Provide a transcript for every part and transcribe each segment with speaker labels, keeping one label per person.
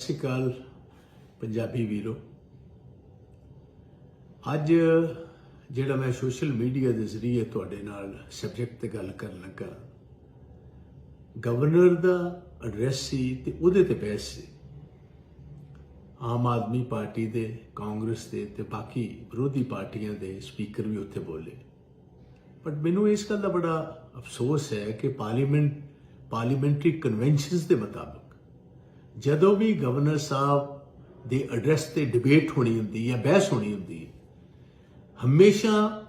Speaker 1: ਸਤਿ ਸ਼੍ਰੀ ਅਕਾਲ ਪੰਜਾਬੀ ਵੀਰੋ। ਅੱਜ ਜਿਹੜਾ ਮੈਂ ਸੋਸ਼ਲ ਮੀਡੀਆ ਦੇ ਜ਼ਰੀਏ ਤੁਹਾਡੇ ਨਾਲ ਸਬਜੈਕਟ ਤੇ ਗੱਲ ਕਰਨ ਲੱਗਾ ਗਵਰਨਰ ਦਾ ਐਡਰੈਸ ਸੀ ਤੇ ਉਹਦੇ ਤੇ ਬਹਿਸ ਸੀ। ਆਮ ਆਦਮੀ ਪਾਰਟੀ ਦੇ, ਕਾਂਗਰਸ ਦੇ ਤੇ ਬਾਕੀ ਵਿਰੋਧੀ ਪਾਰਟੀਆਂ ਦੇ ਸਪੀਕਰ ਵੀ ਉੱਥੇ ਬੋਲੇ। ਬਟ ਮੈਨੂੰ ਇਸ ਗੱਲ ਦਾ ਬੜਾ ਅਫਸੋਸ ਹੈ ਕਿ ਪਾਰਲੀਮੈਂਟ ਪਾਰਲੀਮੈਂਟਰੀ ਕਨਵੈਨਸ਼ਨਸ ਦੇ ਮੁਤਾਬਕ ਜਦੋਂ ਵੀ ਗਵਰਨਰ ਸਾਹਿਬ ਦੇ ਐਡਰੈਸ ਤੇ ਡਿਬੇਟ ਹੋਣੀ ਹੁੰਦੀ ਹੈ, ਬਹਿਸ ਹੋਣੀ ਹੁੰਦੀ ਹੈ, ਹਮੇਸ਼ਾ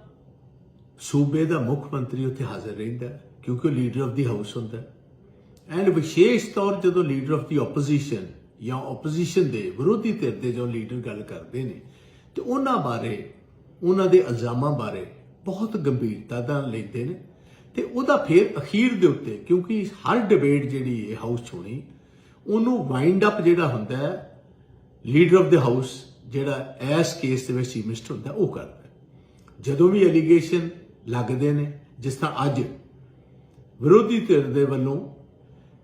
Speaker 1: ਸੂਬੇ ਦਾ ਮੁੱਖ ਮੰਤਰੀ ਉੱਥੇ ਹਾਜ਼ਰ ਰਹਿੰਦਾ ਕਿਉਂਕਿ ਉਹ ਲੀਡਰ ਆਫ ਦੀ ਹਾਊਸ ਹੁੰਦਾ ਐਂਡ ਵਿਸ਼ੇਸ਼ ਤੌਰ ਜਦੋਂ ਲੀਡਰ ਆਫ ਦੀ ਆਪੋਜੀਸ਼ਨ ਜਾਂ ਆਪੋਜੀਸ਼ਨ ਦੇ ਵਿਰੋਧੀ ਧਿਰ ਦੇ ਜੋ ਲੀਡਰ ਗੱਲ ਕਰਦੇ ਨੇ, ਤੇ ਉਹਨਾਂ ਬਾਰੇ, ਉਹਨਾਂ ਦੇ ਇਲਜ਼ਾਮਾਂ ਬਾਰੇ ਬਹੁਤ ਗੰਭੀਰਤਾ ਨਾਲ ਲੈਂਦੇ ਨੇ। ਤੇ ਉਹਦਾ ਫਿਰ ਅਖੀਰ ਦੇ ਉੱਤੇ ਕਿਉਂਕਿ ਹਰ ਡਿਬੇਟ ਜਿਹੜੀ ਹੈ ਹਾਊਸ 'ਚ ਹੋਣੀ ਉਹਨੂੰ ਵਾਈਂਡ ਅਪ ਜਿਹੜਾ ਹੁੰਦਾ ਹੈ ਲੀਡਰ ਆਫ ਦ ਹਾਊਸ ਜਿਹੜਾ ਇਸ ਕੇਸ ਦੇ ਵਿੱਚ ਚੀਫ ਮਿਨਿਸਟਰ ਹੁੰਦਾ, ਉਹ ਕਰਦਾ ਜਦੋਂ ਵੀ ਐਲੀਗੇਸ਼ਨ ਲੱਗਦੇ ਨੇ, ਜਿਸ ਤਰ੍ਹਾਂ ਅੱਜ ਵਿਰੋਧੀ ਧਿਰ ਦੇ ਵੱਲੋਂ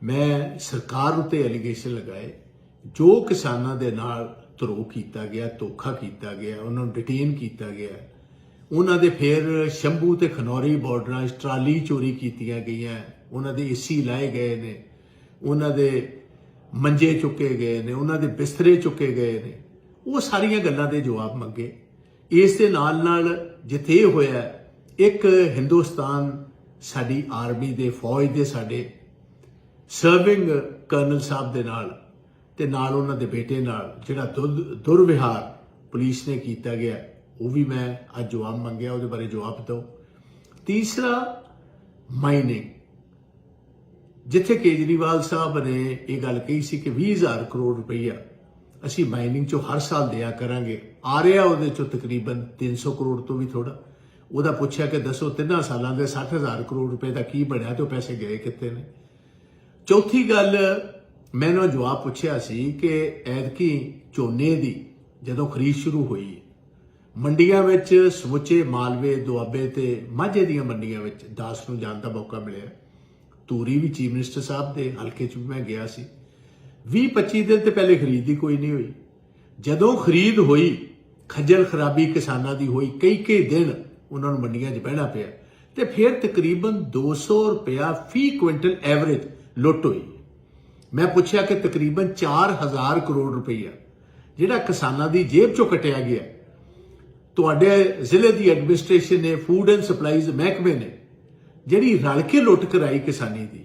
Speaker 1: ਮੈਂ ਸਰਕਾਰ ਉੱਤੇ ਐਲੀਗੇਸ਼ਨ ਲਗਾਏ, ਜੋ ਕਿਸਾਨਾਂ ਦੇ ਨਾਲ ਧਰੋ ਕੀਤਾ ਗਿਆ, ਧੋਖਾ ਕੀਤਾ ਗਿਆ, ਉਹਨਾਂ ਨੂੰ ਡਿਟੇਨ ਕੀਤਾ ਗਿਆ, ਉਹਨਾਂ ਦੇ ਫਿਰ ਸ਼ੰਭੂ ਤੇ ਖਨੌਰੀ ਬਾਰਡਰਾਂ 'ਚ ਟਰਾਲੀ ਚੋਰੀ ਕੀਤੀਆਂ ਗਈਆਂ, ਉਹਨਾਂ ਦੇ ਏਸੀ ਲਾਏ ਗਏ ਨੇ, ਉਹਨਾਂ ਦੇ ਮੰਜੇ ਚੁੱਕੇ ਗਏ ਨੇ, ਉਹਨਾਂ ਦੇ ਬਿਸਤਰੇ ਚੁੱਕੇ ਗਏ ਨੇ। ਉਹ ਸਾਰੀਆਂ ਗੱਲਾਂ ਦੇ ਜਵਾਬ ਮੰਗੇ। ਇਸ ਦੇ ਨਾਲ ਨਾਲ ਜਿੱਥੇ ਇਹ ਹੋਇਆ, ਇੱਕ ਹਿੰਦੁਸਤਾਨ ਸਾਡੀ ਆਰਮੀ ਦੇ ਫੌਜ ਦੇ ਸਾਡੇ ਸਰਵਿੰਗ ਕਰਨਲ ਸਾਹਿਬ ਦੇ ਨਾਲ ਤੇ ਨਾਲ ਉਹਨਾਂ ਦੇ ਬੇਟੇ ਨਾਲ, ਜਿਹੜਾ ਦੁਰ- ਦੁਰਵਿਹਾਰ ਪੁਲਿਸ ਨੇ ਕੀਤਾ ਗਿਆ, ਉਹ ਵੀ ਮੈਂ ਅੱਜ ਜਵਾਬ ਮੰਗਿਆ, ਉਹਦੇ ਬਾਰੇ ਜਵਾਬ ਦਿਓ ਤੀਸਰਾ ਮਾਈਨਿੰਗ ਜਿੱਥੇ ਕੇਜਰੀਵਾਲ ਸਾਹਿਬ ਨੇ ਇਹ ਗੱਲ ਕਹੀ ਸੀ ਕਿ 20000 ਕਰੋੜ ਰੁਪਈਆ ਅਸੀਂ ਮਾਈਨਿੰਗ ਚੋਂ ਹਰ ਸਾਲ ਦਿਆ ਕਰਾਂਗੇ। ਆ ਰਿਹਾ ਉਹਦੇ ਚੋਂ ਤਕਰੀਬਨ 300 ਕਰੋੜ ਤੋਂ ਵੀ ਥੋੜਾ ਉਹਦਾ ਪੁੱਛਿਆ ਕਿ ਦੱਸੋ ਤਿੰਨਾਂ ਸਾਲਾਂ ਦੇ 60000 ਕਰੋੜ ਰੁਪਏ ਦਾ ਕੀ ਬਣਿਆ ਤੇ ਉਹ ਪੈਸੇ ਗਏ ਕਿੱਥੇ ਨੇ? ਚੌਥੀ ਗੱਲ, ਮੈਨੂੰ ਜਵਾਬ ਪੁੱਛਿਆ ਸੀ ਕਿ ਐਤਕੀ ਝੋਨੇ ਦੀ ਜਦੋਂ ਖਰੀਦ ਸ਼ੁਰੂ ਹੋਈ, ਮੰਡੀਆਂ ਵਿੱਚ ਸਮੁੱਚੇ ਮਾਲਵੇ, ਦੁਆਬੇ ਤੇ ਮਾਝੇ ਦੀਆਂ ਮੰਡੀਆਂ ਵਿੱਚ 10 ਨੂੰ ਜਾਣ ਦਾ ਮੌਕਾ ਮਿਲਿਆ। ਤੂਰੀ ਵੀ ਚੀਫ ਮਿਨਿਸਟਰ ਸਾਹਿਬ ਦੇ ਹਲਕੇ 'ਚ ਵੀ ਮੈਂ ਗਿਆ ਸੀ। 20 25 ਦਿਨ ਤੇ ਪਹਿਲੇ ਖਰੀਦ ਦੀ ਕੋਈ ਨਹੀਂ ਹੋਈ। ਜਦੋਂ ਖਰੀਦ ਹੋਈ, ਖੱਜਲ ਖਰਾਬੀ ਕਿਸਾਨਾਂ ਦੀ ਹੋਈ ਕਈ ਕਈ ਦਿਨ ਉਹਨਾਂ ਨੂੰ ਮੰਡੀਆਂ 'ਚ ਬਹਿਣਾ ਪਿਆ। ਤੇ ਫਿਰ ਤਕਰੀਬਨ 200 ਰੁਪਇਆ ਫੀ ਕੁਇੰਟਲ ਐਵਰੇਜ ਲੁੱਟ ਹੋਈ। ਮੈਂ ਪੁੱਛਿਆ ਕਿ ਤਕਰੀਬਨ 4000 ਕਰੋੜ ਰੁਪਈਆ, ਜਿਹੜਾ ਕਿਸਾਨਾਂ ਦੀ ਜੇਬ 'ਚੋਂ ਕਟਿਆ ਗਿਆ। ਤੁਹਾਡੇ ਜ਼ਿਲ੍ਹੇ ਦੀ ਐਡਮਿਨਿਸਟ੍ਰੇਸ਼ਨ ਨੇ ਫੂਡ ਐਂਡ ਸਪਲਾਈਜ਼ ਮਹਿਕਮੇ ਨੇ ਜਿਹੜੀ ਰਲ ਕੇ ਲੁੱਟ ਕਰਾਈ ਕਿਸਾਨੀ ਦੀ,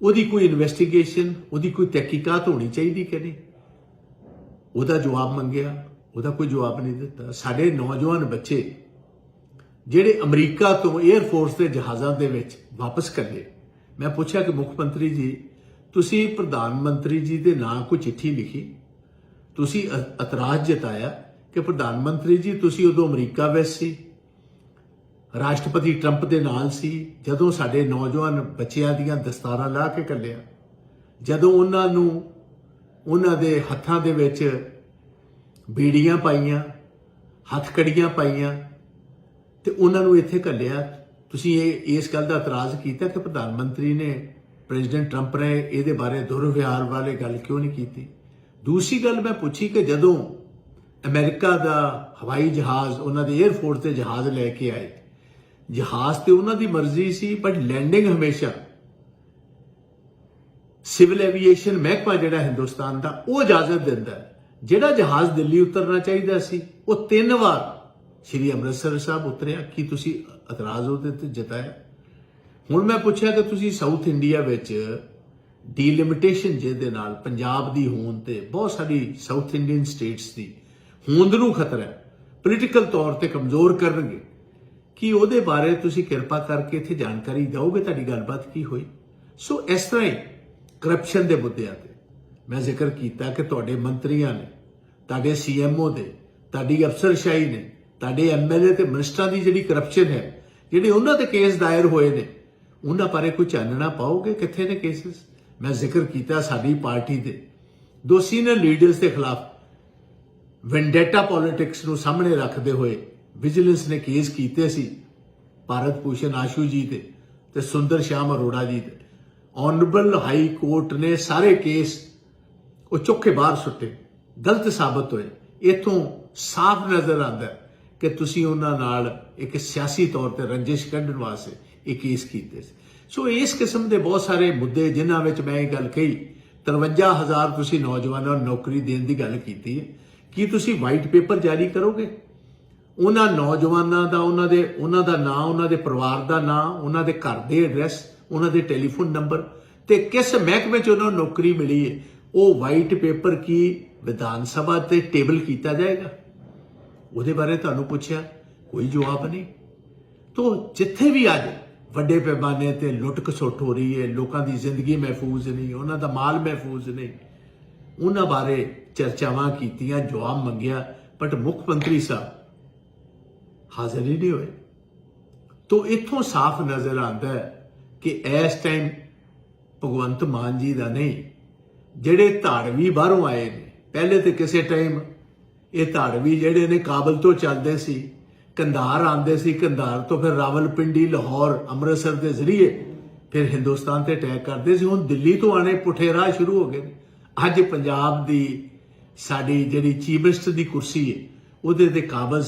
Speaker 1: ਉਹਦੀ ਕੋਈ ਇਨਵੈਸਟੀਗੇਸ਼ਨ ਉਹਦੀ ਕੋਈ ਤਹਿਕੀਕਾਤ ਹੋਣੀ ਚਾਹੀਦੀ ਕਿ ਨਹੀਂ? ਉਹਦਾ ਜਵਾਬ ਮੰਗਿਆ, ਉਹਦਾ ਕੋਈ ਜਵਾਬ ਨਹੀਂ ਦਿੱਤਾ। ਸਾਡੇ ਨੌਜਵਾਨ ਬੱਚੇ ਜਿਹੜੇ ਅਮਰੀਕਾ ਤੋਂ 에ਅਰ ਫੋਰਸ ਦੇ ਜਹਾਜ਼ਾਂ ਦੇ ਵਿੱਚ ਵਾਪਸ ਕੱਢੇ। ਮੈਂ ਪੁੱਛਿਆ ਕਿ ਮੁੱਖ ਮੰਤਰੀ ਜੀ, ਤੁਸੀਂ ਪ੍ਰਧਾਨ ਮੰਤਰੀ ਜੀ ਦੇ ਨਾਂ ਕੋਈ ਚਿੱਠੀ ਲਿਖੀ? ਤੁਸੀਂ ਇਤਰਾਜ਼ ਜਤਾਇਆ ਕਿ ਪ੍ਰਧਾਨ ਮੰਤਰੀ ਜੀ, ਤੁਸੀਂ ਉਦੋਂ ਅਮਰੀਕਾ ਵਿੱਚ ਸੀ। ਰਾਸ਼ਟਰਪਤੀ ਟਰੰਪ ਦੇ ਨਾਲ ਸੀ, ਜਦੋਂ ਸਾਡੇ ਨੌਜਵਾਨ ਬੱਚਿਆਂ ਦੀਆਂ ਦਸਤਾਰਾਂ ਲਾ ਕੇ ਕੱਲਿਆ ਜਦੋਂ ਉਹਨਾਂ ਨੂੰ, ਉਹਨਾਂ ਦੇ ਹੱਥਾਂ ਦੇ ਵਿੱਚ ਬੀੜੀਆਂ ਪਾਈਆਂ, ਹੱਥਕੜੀਆਂ ਪਾਈਆਂ, ਤੇ ਉਹਨਾਂ ਨੂੰ ਇੱਥੇ ਕੱਲਿਆ ਤੁਸੀਂ ਇਹ, ਇਸ ਗੱਲ ਦਾ ਇਤਰਾਜ਼ ਕੀਤਾ ਕਿ ਪ੍ਰਧਾਨ ਮੰਤਰੀ ਨੇ ਪ੍ਰੈਜ਼ੀਡੈਂਟ ਟਰੰਪ ਨੇ ਇਹਦੇ ਬਾਰੇ ਦੁਰਵਿਹਾਰ ਵਾਲੇ ਗੱਲ ਕਿਉਂ ਨਹੀਂ ਕੀਤੀ? ਦੂਸਰੀ ਗੱਲ ਮੈਂ ਪੁੱਛੀ ਕਿ ਜਦੋਂ ਅਮਰੀਕਾ ਦਾ ਹਵਾਈ ਜਹਾਜ਼, ਉਹਨਾਂ ਦੇ 에ਅਰ 'ਤੇ ਜਹਾਜ਼ ਲੈ ਕੇ ਆਏ ਜਹਾਜ਼ ਤੇ ਉਹਨਾਂ ਦੀ ਮਰਜ਼ੀ ਸੀ ਬਟ ਲੈਂਡਿੰਗ ਹਮੇਸ਼ਾ। ਸਿਵਲ ਐਵੀਏਸ਼ਨ ਮਹਿਕਮਾ ਜਿਹੜਾ ਹਿੰਦੁਸਤਾਨ ਦਾ, ਉਹ ਇਜਾਜ਼ਤ ਦਿੰਦਾ ਹੈ। ਜਿਹੜਾ ਜਹਾਜ਼ ਦਿੱਲੀ ਉਤਰਨਾ ਚਾਹੀਦਾ ਸੀ, ਉਹ ਤਿੰਨ ਵਾਰ ਸ਼੍ਰੀ ਅੰਮ੍ਰਿਤਸਰ ਸਾਹਿਬ ਉਤਰਿਆ। ਕੀ ਤੁਸੀਂ ਇਤਰਾਜ਼ ਉਹਦੇ ਤੇ ਜਤਾਇਆ? ਹੁਣ ਮੈਂ ਪੁੱਛਿਆ ਕਿ ਤੁਸੀਂ ਸਾਊਥ ਇੰਡੀਆ ਵਿੱਚ ਡੀਲਿਮਿਟੇਸ਼ਨ ਜਿਹਦੇ ਨਾਲ ਪੰਜਾਬ ਦੀ ਹੋਂਦ ਤੇ ਬਹੁਤ ਸਾਰੀ ਸਾਊਥ ਇੰਡੀਅਨ ਸਟੇਟਸ ਦੀ ਹੋਂਦ ਨੂੰ ਖਤਰਾ ਹੈ ਪੋਲੀਟੀਕਲ ਤੌਰ ਤੇ ਕਮਜ਼ੋਰ ਕਰਨਗੇ। ਕਿ ਉਹਦੇ ਬਾਰੇ ਤੁਸੀਂ ਕਿਰਪਾ ਕਰਕੇ ਇੱਥੇ ਜਾਣਕਾਰੀ ਦਿਓਗੇ ਤੁਹਾਡੀ ਗੱਲਬਾਤ ਕੀ ਹੋਈ? ਸੋ ਇਸ ਤਰ੍ਹਾਂ ਹੀ ਕਰਪਸ਼ਨ ਦੇ ਮੁੱਦਿਆਂ ਤੇ ਮੈਂ ਜ਼ਿਕਰ ਕੀਤਾ ਕਿ ਤੁਹਾਡੇ ਮੰਤਰੀਆਂ ਨੇ, ਤੁਹਾਡੇ ਸੀਐਮਓ ਦੇ, ਤੁਹਾਡੀ ਅਫਸਰਸ਼ਾਹੀ ਨੇ, ਤੁਹਾਡੇ ਐਮਐਲਏ ਤੇ ਮਿਨਿਸਟਰਾਂ ਦੀ ਜਿਹੜੀ ਕਰਪਸ਼ਨ ਹੈ, ਜਿਹੜੇ ਉਹਨਾਂ ਤੇ ਕੇਸ ਦਾਇਰ ਹੋਏ ਨੇ, ਉਹਨਾਂ ਬਾਰੇ ਕੋਈ ਚਾਨਣਾ ਪਾਓਗੇ? ਕਿੱਥੇ ਨੇ ਕੇਸਸ ਮੈਂ ਜ਼ਿਕਰ ਕੀਤਾ ਸਾਡੀ ਪਾਰਟੀ ਦੇ ਦੋ ਸੀਨੀਅਰ ਲੀਡਰਸ ਦੇ ਖਿਲਾਫ ਵੈਂਡੇਟਾ ਪੋਲਿਟਿਕਸ ਨੂੰ ਸਾਹਮਣੇ ਰੱਖਦੇ ਹੋਏ ਵਿਜੀਲੈਂਸ ਨੇ ਕੇਸ ਕੀਤੇ ਸੀ ਭਾਰਤ ਭੂਸ਼ਣ ਆਸ਼ੂ ਜੀ ਤੇ ਤੇ ਸੁੰਦਰ ਸ਼ਾਮ ਅਰੋੜਾ ਜੀ ਤੇ। ਆਨਰੇਬਲ ਹਾਈ ਕੋਰਟ ਨੇ ਸਾਰੇ ਕੇਸ ਉਹ ਚੁੱਕ ਕੇ ਬਾਹਰ ਸੁੱਟੇ, ਗਲਤ ਸਾਬਤ ਹੋਏ। ਇਥੋਂ ਸਾਫ਼ ਨਜ਼ਰ ਆਉਂਦਾ ਕਿ ਤੁਸੀਂ ਉਹਨਾਂ ਨਾਲ ਇੱਕ ਸਿਆਸੀ ਤੌਰ ਤੇ ਰੰਜਿਸ਼ ਕੱਢਣ ਵਾਸਤੇ ਇਹ ਕੇਸ ਕੀਤੇ ਸੀ। ਸੋ ਇਸ ਕਿਸਮ ਦੇ ਬਹੁਤ ਸਾਰੇ ਮੁੱਦੇ ਜਿਨ੍ਹਾਂ ਵਿੱਚ ਮੈਂ ਇਹ ਗੱਲ ਕਹੀ 53000 ਤੁਸੀਂ ਨੌਜਵਾਨਾਂ ਨੂੰ ਨੌਕਰੀ ਦੇਣ ਦੀ ਗੱਲ ਕੀਤੀ ਹੈ, ਕੀ ਤੁਸੀਂ ਵਾਈਟ ਪੇਪਰ ਜਾਰੀ ਕਰੋਗੇ? ਉਹਨਾਂ ਨੌਜਵਾਨਾਂ ਦਾ, ਉਹਨਾਂ ਦੇ, ਉਹਨਾਂ ਦਾ ਨਾਂ, ਉਹਨਾਂ ਦੇ ਪਰਿਵਾਰ ਦਾ ਨਾਂ, ਉਹਨਾਂ ਦੇ ਘਰ ਦੇ ਐਡਰੈਸ ਉਹਨਾਂ ਦੇ ਟੈਲੀਫੋਨ ਨੰਬਰ ਤੇ ਕਿਸ ਮਹਿਕਮੇ 'ਚ ਉਹਨਾਂ ਨੂੰ ਨੌਕਰੀ ਮਿਲੀ ਹੈ, ਉਹ ਵਾਈਟ ਪੇਪਰ ਕੀ ਵਿਧਾਨ ਸਭਾ ਤੇ ਟੇਬਲ ਕੀਤਾ ਜਾਏਗਾ? ਉਹਦੇ ਬਾਰੇ ਤੁਹਾਨੂੰ ਪੁੱਛਿਆ, ਕੋਈ ਜਵਾਬ ਨਹੀਂ। ਤੋ ਜਿੱਥੇ ਵੀ ਅੱਜ ਵੱਡੇ ਪੈਮਾਨੇ ਤੇ ਲੁੱਟ ਖਸੁੱਟ ਹੋ ਰਹੀ ਹੈ, ਲੋਕਾਂ ਦੀ ਜ਼ਿੰਦਗੀ ਮਹਿਫੂਜ਼ ਨਹੀਂ, ਉਹਨਾਂ ਦਾ ਮਾਲ ਮਹਿਫੂਜ਼ ਨਹੀਂ, ਉਹਨਾਂ ਬਾਰੇ ਚਰਚਾਵਾਂ ਕੀਤੀਆਂ, ਜਵਾਬ ਮੰਗਿਆ ਬਟ ਮੁੱਖ ਮੰਤਰੀ ਸਾਹਿਬ ਹਾਜ਼ਰ ਹੀ ਨਹੀਂ ਹੋਏ ਤੋ ਇੱਥੋਂ ਸਾਫ਼ ਨਜ਼ਰ ਆਉਂਦਾ ਹੈ ਕਿ ਇਸ ਟਾਈਮ ਭਗਵੰਤ ਮਾਨ ਜੀ ਦਾ ਨਹੀਂ, ਜਿਹੜੇ ਧਾੜਵੀ ਬਾਹਰੋਂ ਆਏ ਨੇ, ਪਹਿਲੇ ਤੇ ਕਿਸੇ ਟਾਈਮ ਇਹ ਧਾੜਵੀ ਜਿਹੜੇ ਨੇ ਕਾਬਲ ਤੋਂ ਚੱਲਦੇ ਸੀ, ਕੰਧਾਰ ਆਉਂਦੇ ਸੀ, ਕੰਧਾਰ ਤੋਂ ਫਿਰ ਰਾਵਲਪਿੰਡੀ, ਲਾਹੌਰ, ਅੰਮ੍ਰਿਤਸਰ ਦੇ ਜ਼ਰੀਏ ਫਿਰ ਹਿੰਦੁਸਤਾਨ ਤੇ ਅਟੈਕ ਕਰਦੇ ਸੀ ਹੁਣ ਦਿੱਲੀ ਤੋਂ ਆਣੇ ਪੁੱਠੇ ਰਾਹ ਸ਼ੁਰੂ ਹੋ ਗਏ ਨੇ। ਅੱਜ ਪੰਜਾਬ ਦੀ ਸਾਡੀ ਜਿਹੜੀ ਚੀਫ ਮਿਨਿਸਟਰ ਦੀ ਕੁਰਸੀ ਹੈ, ਉਹਦੇ ਤੇ ਕਾਬਜ਼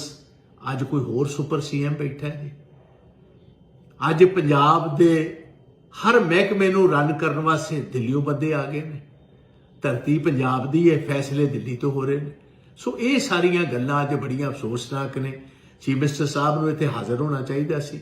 Speaker 1: ਅੱਜ ਕੋਈ ਹੋਰ ਸੁਪਰ ਸੀਐਮ ਬੈਠਾ ਹੈ? ਅੱਜ ਪੰਜਾਬ ਦੇ ਹਰ ਮਹਿਕਮੇ ਨੂੰ ਰਨ ਕਰਨ ਵਾਸਤੇ ਦਿੱਲੀੋਂ ਬੰਦੇ ਆ ਗਏ ਨੇ। ਧਰਤੀ ਪੰਜਾਬ ਦੀ ਹੈ, ਫੈਸਲੇ ਦਿੱਲੀ ਤੋਂ ਹੋ ਰਹੇ ਨੇ। ਸੋ ਇਹ ਸਾਰੀਆਂ ਗੱਲਾਂ ਅੱਜ ਬੜੀਆਂ ਅਫਸੋਸਨਾਕ ਨੇ। ਚੀਫ ਮਿਨਿਸਟਰ ਸਾਹਿਬ ਨੂੰ ਇੱਥੇ ਹਾਜ਼ਰ ਹੋਣਾ ਚਾਹੀਦਾ ਸੀ।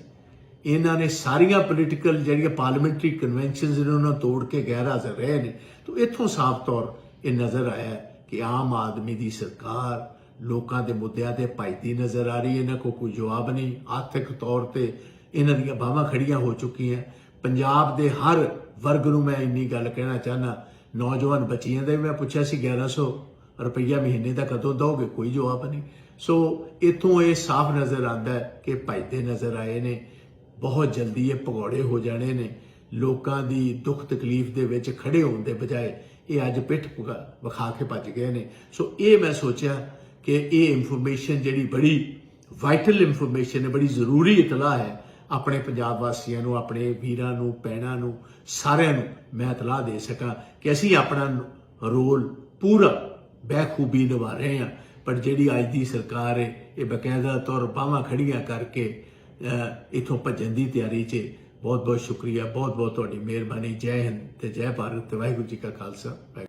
Speaker 1: ਇਹਨਾਂ ਨੇ ਸਾਰੀਆਂ ਪੋਲੀਟੀਕਲ ਜਿਹੜੀਆਂ ਪਾਰਲੀਮੈਂਟਰੀ ਕਨਵੈਨਸ਼ਨਸ ਨੇ, ਉਹਨਾਂ ਨੂੰ ਤੋੜ ਕੇ ਗੈਰ ਹਾਜ਼ਰ ਰਹੇ ਨੇ। ਤੋਂ ਇੱਥੋਂ ਸਾਫ਼ ਤੌਰ ਇਹ ਨਜ਼ਰ ਆਇਆ ਕਿ ਆਮ ਆਦਮੀ ਦੀ ਸਰਕਾਰ ਲੋਕਾਂ ਦੇ ਮੁੱਦਿਆਂ ਤੇ ਭਾਈਦੀ ਨਜ਼ਰ ਆ ਰਹੀ ਹੈ। ਇਹਨਾਂ ਕੋਲ ਕੋਈ ਜਵਾਬ ਨਹੀਂ। ਆਰਥਿਕ ਤੌਰ ਤੇ ਇਹਨਾਂ ਦੀਆਂ ਬਾਹਾਂ ਖੜੀਆਂ ਹੋ ਚੁੱਕੀਆਂ। ਪੰਜਾਬ ਦੇ ਹਰ ਵਰਗ ਨੂੰ ਮੈਂ ਇੰਨੀ ਗੱਲ ਕਹਿਣਾ ਚਾਹਨਾ ਨੌਜਵਾਨ ਬੱਚੀਆਂ ਦਾ ਵੀ ਮੈਂ ਪੁੱਛਿਆ ਸੀ 1100 ਰੁਪਈਆ ਮਹੀਨੇ ਦਾ ਕਦੋਂ ਦੋਗੇ ਕੋਈ ਜਵਾਬ ਨਹੀਂ। ਸੋ ਇਥੋਂ ਇਹ ਸਾਫ਼ ਨਜ਼ਰ ਆਉਂਦਾ ਹੈ ਕਿ ਭਾਈਦੇ ਨਜ਼ਰ ਆਏ ਨੇ। ਬਹੁਤ ਜਲਦੀ ਇਹ ਭਗੌੜੇ ਹੋ ਜਾਣੇ ਨੇ। ਲੋਕਾਂ ਦੀ ਦੁੱਖ ਤਕਲੀਫ ਦੇ ਵਿੱਚ ਖੜੇ ਹੋਣ ਦੇ ਬਜਾਏ ਇਹ ਅੱਜ ਪਿੱਠ ਵਿਖਾ ਕੇ ਭੱਜ ਗਏ ਨੇ। ਸੋ ਇਹ ਮੈਂ ਸੋਚਿਆ ਕਿ ਇਹ ਇਨਫੋਰਮੇਸ਼ਨ ਜਿਹੜੀ ਬੜੀ ਵਾਈਟਲ ਇਨਫੋਰਮੇਸ਼ਨ ਹੈ ਬੜੀ ਜ਼ਰੂਰੀ ਇਤਲਾਹ ਹੈ ਆਪਣੇ ਪੰਜਾਬ ਵਾਸੀਆਂ ਨੂੰ ਆਪਣੇ ਵੀਰਾਂ ਨੂੰ ਪੈਣਾ ਨੂੰ ਸਾਰਿਆਂ ਨੂੰ ਮੈਂ ਇਤਲਾਹ ਦੇ ਸਕਾਂ ਕਿ ਅਸੀਂ ਆਪਣਾ ਰੋਲ ਪੂਰਾ ਬਖੂਬੀ ਨਿਭਾ ਰਹੇ ਹਾਂ। ਪਰ ਜਿਹੜੀ ਅੱਜ ਦੀ ਸਰਕਾਰ ਹੈ ਇਹ ਬਕਾਇਦਾ ਤੌਰ ਬਾਹਾਂ ਖੜੀਆਂ ਕਰਕੇ ਅਹ, ਇੱਥੋਂ ਭੱਜਣ ਦੀ ਤਿਆਰੀ 'ਚ ਬਹੁਤ ਬਹੁਤ ਸ਼ੁਕਰੀਆ ਬਹੁਤ ਬਹੁਤ ਤੁਹਾਡੀ ਮਿਹਰਬਾਨੀ। ਜੈ ਹਿੰਦ ਤੇ ਜੈ ਭਾਰਤ। ਤੇ ਵਾਹਿਗੁਰੂ ਜੀ ਕਾ ਖਾਲਸਾ। ਵਾਹਿਗੁਰੂ